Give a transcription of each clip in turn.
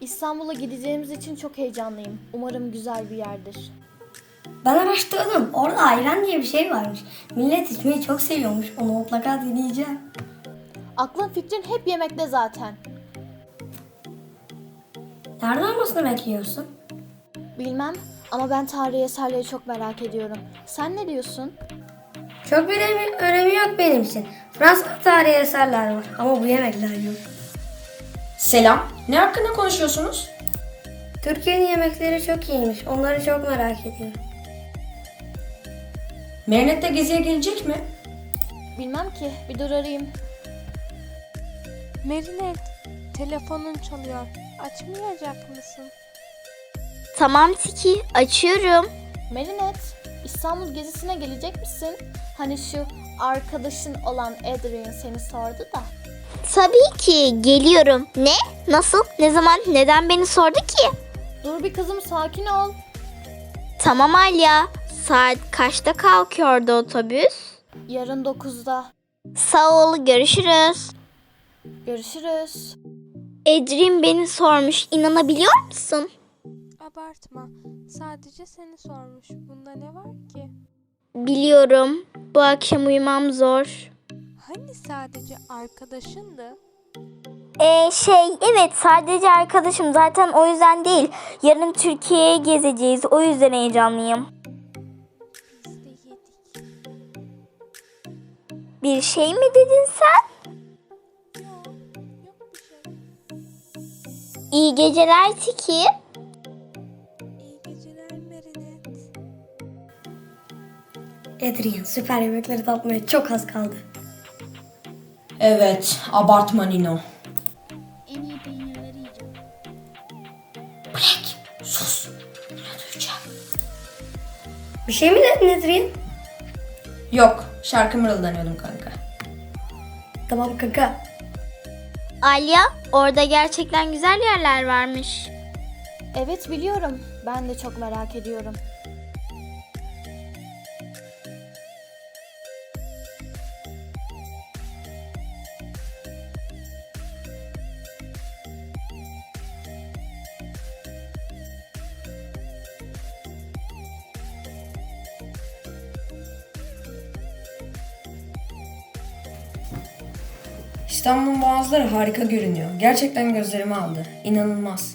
İstanbul'a gideceğimiz için çok heyecanlıyım. Umarım güzel bir yerdir. Ben araştırdım. Orada ayran diye bir şey varmış. Millet içmeyi çok seviyormuş. Onu mutlaka deneyeceğim. Aklın fikrin hep yemekte zaten. Nerede olmasını bekliyorsun? Bilmem ama ben tarihi eserleri çok merak ediyorum. Sen ne diyorsun? Çok bir önemi, önemi yok benim için. Fransa'da tarihi eserler var ama bu yemekler yok. Selam. Ne hakkında konuşuyorsunuz? Türkiye'nin yemekleri çok iyiymiş. Onları çok merak ediyorum. Merinet de geziye gelecek mi? Bilmem ki. Bir dur arayayım. Merinet, telefonun çalıyor. Açmayacak mısın? Tamam Tiki, açıyorum. Merinet, İstanbul gezisine gelecek misin? Hani şu arkadaşın olan Adrian seni sordu da. Tabii ki geliyorum. Ne? Nasıl? Ne zaman? Neden beni sordu ki? Dur bir kızım sakin ol. Tamam Alya. Saat kaçta kalkıyordu otobüs? Yarın 9'da. Sağ ol, görüşürüz. Görüşürüz. Edrin beni sormuş. İnanabiliyor musun? Abartma. Sadece seni sormuş. Bunda ne var ki? Biliyorum. Bu akşam uyumam zor. Hani sadece arkadaşındı? Ee, şey evet sadece arkadaşım zaten o yüzden değil. Yarın Türkiye'ye gezeceğiz o yüzden heyecanlıyım. Biz de yedik. Bir şey mi dedin sen? Yok, yok bir şey. İyi geceler Tiki. İyi geceler Merinet. Adrian süper yemekleri tatmaya çok az kaldı. Evet. Abartma Nino. En iyi peynirleri yiyeceğim. Black. Sus. Ne duyacağım? Bir şey mi dedin Adrian? Yok. Şarkı mırıldanıyordum kanka. Tamam kanka. Alya orada gerçekten güzel yerler varmış. Evet biliyorum. Ben de çok merak ediyorum. İstanbul'un boğazları harika görünüyor. Gerçekten gözlerimi aldı. İnanılmaz.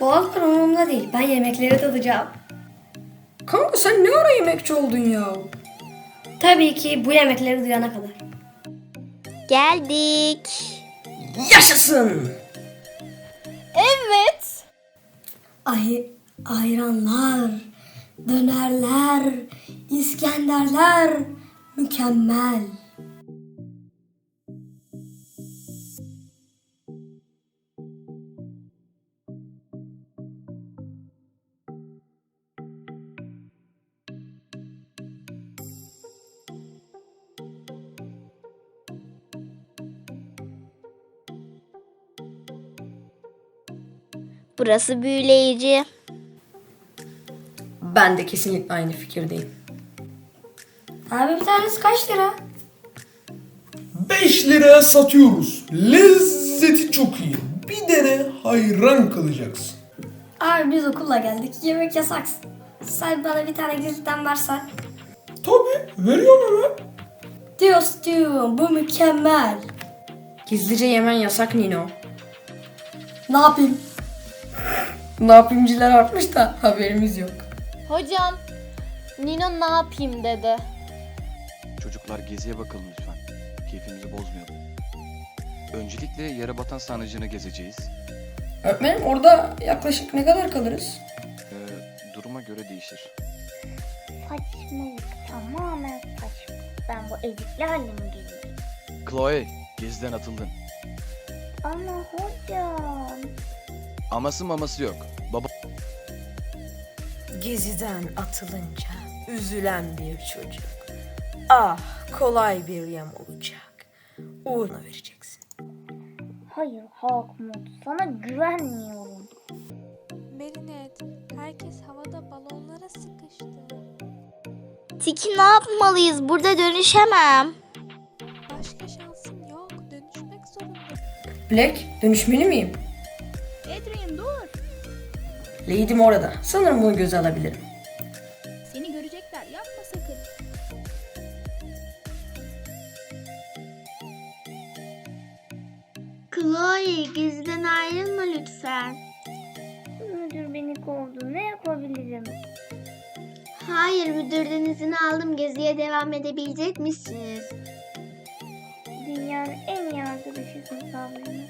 Boğazlar umurumda değil. Ben yemekleri tadacağım. Kanka sen ne ara yemekçi oldun ya? Tabii ki bu yemekleri duyana kadar. Geldik. Yaşasın. Evet. Ay, ayranlar, dönerler, İskenderler mükemmel. Burası büyüleyici. Ben de kesinlikle aynı fikirdeyim. Abi bir tanesi kaç lira? 5 liraya satıyoruz. Lezzeti çok iyi. Bir dene hayran kalacaksın. Abi biz okulla geldik. Yemek yasak. Sen bana bir tane gizliden versen. Tabii veriyorum hemen. Dostum bu mükemmel. Gizlice yemen yasak Nino. Ne yapayım? Ne yapayımcılar artmış da haberimiz yok. Hocam, Nino ne yapayım dedi. Çocuklar geziye bakalım lütfen. Keyfimizi bozmayalım. Öncelikle yere batan sarnıcını gezeceğiz. Öğretmenim orada yaklaşık ne kadar kalırız? Ee, duruma göre değişir. Saçmalık tamamen saçma. Ben bu eziklerle mi geleyim? Chloe, geziden atıldın. Ama hocam. Aması maması yok. Baba Geziden atılınca üzülen bir çocuk. Ah kolay bir yem olacak. Uğruna vereceksin. Hayır Hakmut sana güvenmiyorum. Merinet, herkes havada balonlara sıkıştı. Tiki ne yapmalıyız? Burada dönüşemem. Başka şansın yok. Dönüşmek zorundasın. Black, dönüşmeli miyim? Lady'm orada. Sanırım bunu göze alabilirim. Seni görecekler yapma sakın. Chloe geziden ayrılma lütfen. Müdür beni kovdu. Ne yapabilirim? Hayır müdürden izin aldım. Geziye devam edebilecek misiniz? Dünyanın en iyi arkadaşısın Sabrina.